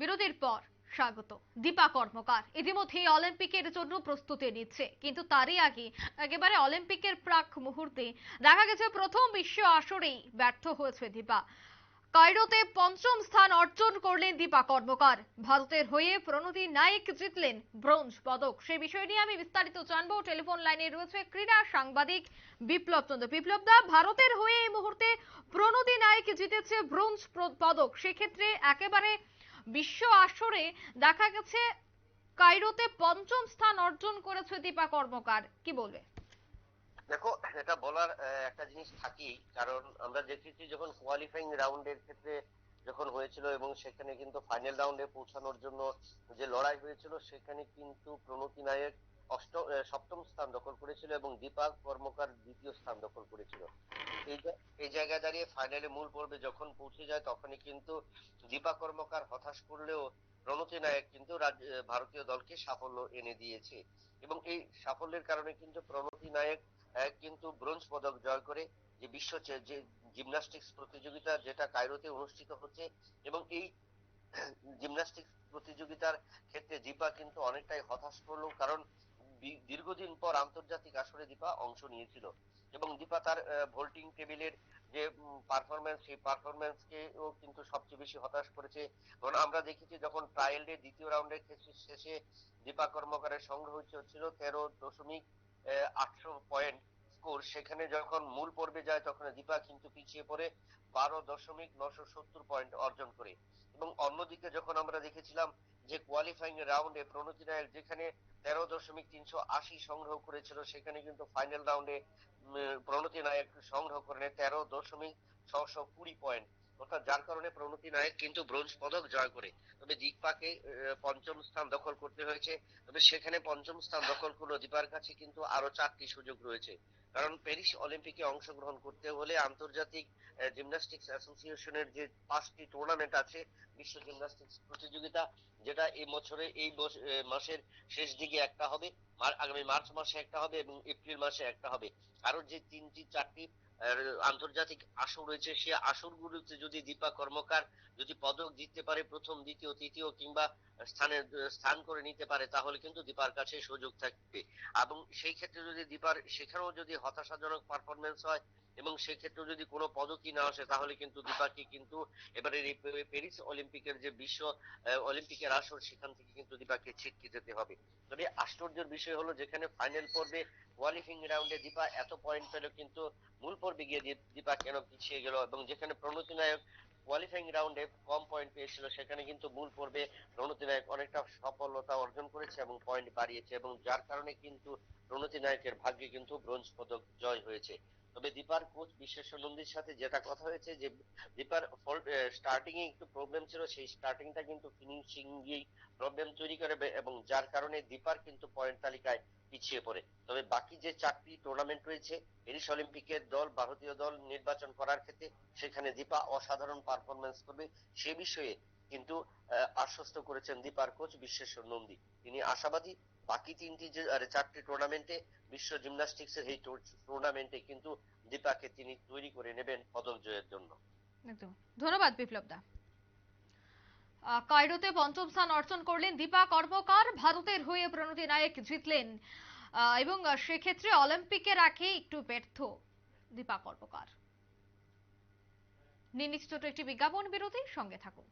বিরতির পর স্বাগত। দীপা কর্মকার। ইতিমধ্যেই অলিম্পিকের জন্য প্রস্তুতি নিচ্ছে। কিন্তু তারই আগে একেবারে অলিম্পিকের প্রাক মুহূর্তে দেখা গেছে প্রথম বিশ্ব আসরেই ব্যর্থ হয়েছে দীপা। কায়রোতে পঞ্চম স্থান অর্জন করলেন দীপা কর্মকার। ভারতের হয়ে প্রণতি নায়েক জিতলেন ব্রোঞ্জ পদক। সে বিষয় নিয়ে আমি বিস্তারিত জানব। টেলিফোন লাইনে রয়েছে ক্রীড়া সাংবাদিক বিপ্লব চন্দ্র। বিপ্লব দা, ভারতের হয়ে এই মুহূর্তে প্রণতি নায়েক জিতেছে ব্রোঞ্জ পদক। সেক্ষেত্রে একেবারে বিশ্ব আসরে দেখা গেছে কায়রোতে পঞ্চম স্থান অর্জন করেছে দীপা কর্মকার। কি বলবে? দেখো, এটা বলার একটা জিনিস থাকি কারণ আমরা দেখেছি যখন কোয়ালিফাইং রাউন্ডের ক্ষেত্রে যখন হয়েছিল এবং সেখানে কিন্তু ফাইনাল রাউন্ডে পৌঁছানোর জন্য যে লড়াই হয়েছিল, সেখানে কিন্তু প্রণতি নায়ক অষ্ট সপ্তম স্থান দখল করেছিল এবং দীপক কর্মকার দ্বিতীয় স্থান দখল করেছিল। এই জায়গায় দাঁড়িয়ে ফাইনালে মূল পর্বে যখন পৌঁছে যায়, তখনই কিন্তু দীপা কর্মকার হতাশ করলেও প্রণতি নায়ক কিন্তু ভারতীয় দলকে সাফল্য এনে দিয়েছে। এবং এই সাফল্যের কারণে কিন্তু প্রণতি নায়ক কিন্তু ব্রোঞ্জ পদক জয় করে যে বিশ্ব যে জিমন্যাস্টিক্স প্রতিযোগিতা যেটা কায়রোতে অনুষ্ঠিত হচ্ছে এবং এই জিমন্যাস্টিক্স প্রতিযোগিতার ক্ষেত্রে দীপা কিন্তু অনেকটাই হতাশ করল কারণ দীর্ঘদিন পর আন্তর্জাতিক আসরে দীপা অংশ নিয়েছিল এবং দীপা তার ভোল্টিং টেবিলের যে পারফরমেন্স সেই পারফরমেন্সকেও কিন্তু সবচেয়ে বেশি হতাশ করেছে। কারণ আমরা দেখেছি যখন ট্রায়াল দ্বিতীয় রাউন্ডের শেষে দীপা কর্মকারের সংগ্রহ হচ্ছিল তেরো দশমিক আটশো পয়েন্ট স্কোর সেখানে যখন মূল পর্বে যায়, তখন দীপা কিন্তু পিছিয়ে পড়ে বারো দশমিক নশো সত্তর পয়েন্ট অর্জন করে। এবং অন্যদিকে যখন আমরা দেখেছিলাম যে কোয়ালিফাইং রাউন্ডে প্রণতি নায়ক যেখানে তেরো দশমিক তিনশো আশি সংগ্রহ করেছিল, সেখানে কিন্তু ফাইনাল রাউন্ডে প্রণতি নায়ক সংগ্রহ করে তেরো দশমিক ছশো কুড়ি পয়েন্ট অর্থাৎ যার কারণে প্রণতি নায়ক কিন্তু ব্রোঞ্জ পদক জয় করে। তবে দীপাকে পঞ্চম স্থান দখল করতে হয়েছে। তবে সেখানে পঞ্চম স্থান দখল করল দীপার কাছে কিন্তু আরও চারটি সুযোগ রয়েছে। কারণ প্যারিস অলিম্পিকে অংশগ্রহণ করতে হলে আন্তর্জাতিক জিমন্যাস্টিক্স অ্যাসোসিয়েশনের যে পাঁচটি টুর্নামেন্ট আছে, বিশ্ব জিমন্যাস্টিক্স প্রতিযোগিতা, যেটা এই বছরে, এই মাসের শেষ দিকে একটা হবে আগামী মার্চ মাসে একটা হবে এবং এপ্রিল মাসে একটা হবে। আরও যে তিনটি, চারটি আন্তর্জাতিক আসর রয়েছে, সে আসরগুলোতে যদি দীপা কর্মকার যদি পদক জিততে পারে প্রথম, দ্বিতীয়, তৃতীয় কিংবা স্থানে, স্থান করে নিতে পারে, তাহলে কিন্তু দীপার কাছে সুযোগ থাকবে। এবং সেই ক্ষেত্রে যদি দীপার, সেখানেও যদি হতাশাজনক পারফরমেন্স হয় এবং সেক্ষেত্রে যদি কোনো পদকই না আসে, তাহলে কিন্তু দীপাকে কিন্তু এবারে প্যারিস অলিম্পিকের যে বিশ্ব অলিম্পিকের আসর, সেখান থেকে কিন্তু দীপাকে ছিটকে যেতে হবে। তবে আশ্চর্যের বিষয় হলো, যেখানে ফাইনাল পর্বে কোয়ালিফিং রাউন্ডে দীপা এত পয়েন্ট পেল, কিন্তু মূল পর্বে গিয়ে দীপা কেন পিছিয়ে গেল? এবং যেখানে প্রণতি নায়ক কোয়ালিফাইং রাউন্ডে কম পয়েন্ট পেয়েছিল, সেখানে কিন্তু মূল পর্বে প্রণতি নায়ক অনেকটা সফলতা অর্জন করেছে এবং পয়েন্ট বাড়িয়েছে এবং যার কারণে কিন্তু প্রণতি নায়কের ভাগ্যে কিন্তু ব্রোঞ্জ পদক জয় হয়েছে। তবে দীপার কোচ বিশ্বেশ্বর সাথে যেটা কথা হয়েছে যে দীপার স্টার্টিং এ একটু প্রবলেম ছিল, সেই স্টার্টিংটা কিন্তু ফিনিশিং গিয়েই প্রবলেম তৈরি করে এবং যার কারণে দীপার কিন্তু পয়েন্ট তালিকায় পিছিয়ে পড়ে। তবে বাকি যে চারটি টুর্নামেন্ট রয়েছে প্যারিস অলিম্পিকের দল, ভারতীয় দল নির্বাচন করার ক্ষেত্রে সেখানে দীপা অসাধারণ পারফরমেন্স করবে। সে বিষয়ে কিন্তু আশ্বস্ত করেছেন দীপার কোচ বিশ্বেশ্বর নন্দী। তিনি আশাবাদী। বাকি তিনটি যে চারটি টুর্নামেন্টে বিশ্ব জিমন্যাস্টিক্স এর এই টুর্নামেন্টে কিন্তু দীপাকে তিনি তৈরি করে নেবেন পদক জয়ের জন্য। একদম। ধন্যবাদ বিপ্লব দা কায়রোতে পঞ্চম স্থান অর্জন করলেন দীপা কর্মকার। ভারতের হয়ে প্রণতি নায়েক জিতলেন। এবং সেক্ষেত্রে অলিম্পিকের আগে একটু ব্যর্থ দীপা কর্মকার। নিয়ে নিচ্ছি ছোট একটি বিজ্ঞাপন বিরতির সঙ্গে থাকুন।